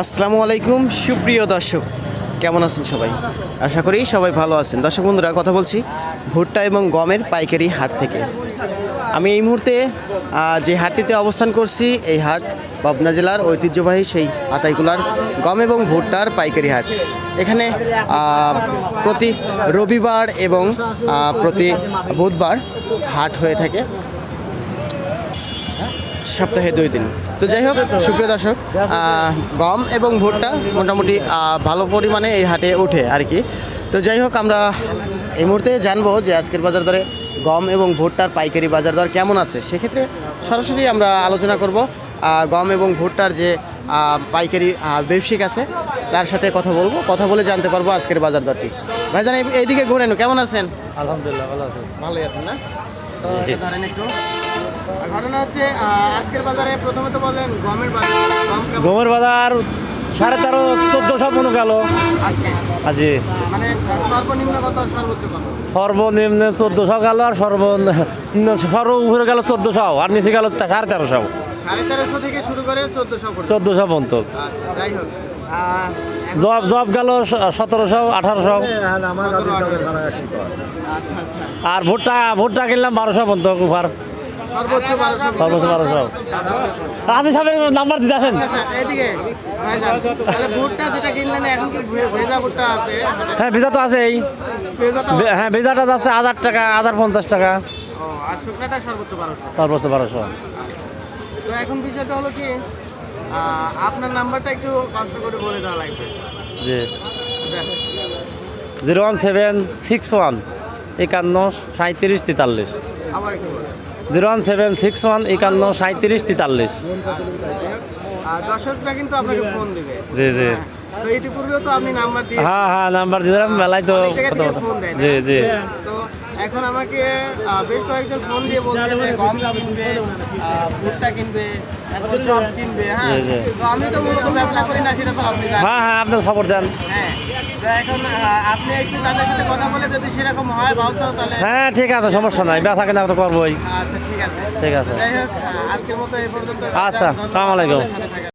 আসসালামু আলাইকুম, সুপ্রিয় দর্শক। কেমন আছেন সবাই? আশা করি সবাই ভালো আছেন। দর্শক বন্ধুরা, কথা বলছি ভুট্টা এবং গমের পাইকারি হাট থেকে। আমি এই মুহূর্তে যে হাটটিতে অবস্থান করছি, এই হাট পাবনা জেলার ঐতিহ্যবাহী সেই আতাইকুলার গম এবং ভুট্টার পাইকারি হাট। এখানে প্রতি রবিবার এবং প্রতি বুধবার হাট হয়ে থাকে। সপ্তাহে দুই দিন। তো যাই হোক সুপ্রিয় দর্শক গম এবং ভুট্টা মোটামুটি ভালো পরিমাণে এই হাটে ওঠে আর কি। তো যাই হোক আমরা এই মুহূর্তে জানব যে আজকের বাজার দরে গম এবং ভুট্টার পাইকারি বাজার দর কেমন আছে। সেক্ষেত্রে সরাসরি আমরা আলোচনা করব গম এবং ভুট্টার যে পাইকারি ব্যবসায়িক আছে তার সাথে কথা বলব কথা বলে জানতে পারব আজকের বাজার দরটি। ভাইজান এই- এইদিকে ঘুরেন কেমন আছেন? আলহামদুলিল্লাহ ভালো আছে। ভালোই আছেন না? তো ধরেন একটু। ঘটনা হচ্ছে আজকের বাজারে প্রথমে তো বলেন গমের বাজার গমের সাড়ে তেরো চোদ্দোশো মনে গেল। আজকে? আজি মানে সর্বনিম্ন চোদ্দোশো গেল আর সর্বনিম্ন সর্ব উপরে গেল চোদ্দোশো আর নিচে গেল সাড়ে তেরোশো। সাড়ে তেরোশো থেকে শুরু করে চোদ্দশো পর্যন্ত। আচ্ছা যাই হোক। জব জব গেল সতেরোশো আঠারোশো। আচ্ছা আচ্ছা। আর ভুট্টা ভুট্টা কিনলাম বারোশো পর্যন্ত কুফার। সর্বোচ্চ বারোশো। আপনি সাহেবের নাম্বার দিতে আসেন। আচ্ছা এদিকে ভাইজান, তাহলে ভুট্টা যেটা কিনলেন এখন কি ভে- ভেজা ভুট্টা আছে? হ্যাঁ ভিজা তো আছেই। হ্যাঁ ভিজাটা যাচ্ছে হাজার টাকা হাজার পঞ্চাশ টাকা। ও, সর্বোচ্চ বারোশো। সর্বোচ্চ বারোশো। তো এখন বিষয়টা হলো কি? আপনার নাম্বারটা একটু কষ্ট করে বলে দেওয়া লাগবে। জি। Zero one seven six one একান্ন সাঁত্রিশ তেতাল্লিশ। আবার একটু zero one seven six one একান্ন সাঁত্রিশ তেতাল্লিশ দর্শকরা কিন্তু আপনাকে ফোন দিবে জি জি তো তো আপনি নাম্বার দিয়ে হ্যাঁ হ্যাঁ নাম্বার দিলাম মেলায় তো অনেক কথা থেকে কথা ফোন দেয় না? জি জি। তো এখন আমাকে বেশ কয়েকজন ফোন দিয়ে বলছে যে গম কিনবে ভুট্টা কিনবে তারপর জব কিনবে হ্যাঁ। জি, জি। তো আমি তো মূলত ব্যবসা করি না সেটা তো আপনি হ্যাঁ হ্যাঁ আপনার খবর দেন হ্যাঁ। এখন আপনি একটু তাদের সাথে কথা বলে যদি সেরকম হয় তাহলে হ্যাঁ ঠিক আছে সমস্যা নাই। ব্যথা কেনা তো করবোই। আচ্ছা ঠিক আছে। ঠিক আছে। যাই আজকের মতো এই পর্যন্ত আচ্ছা, সালাম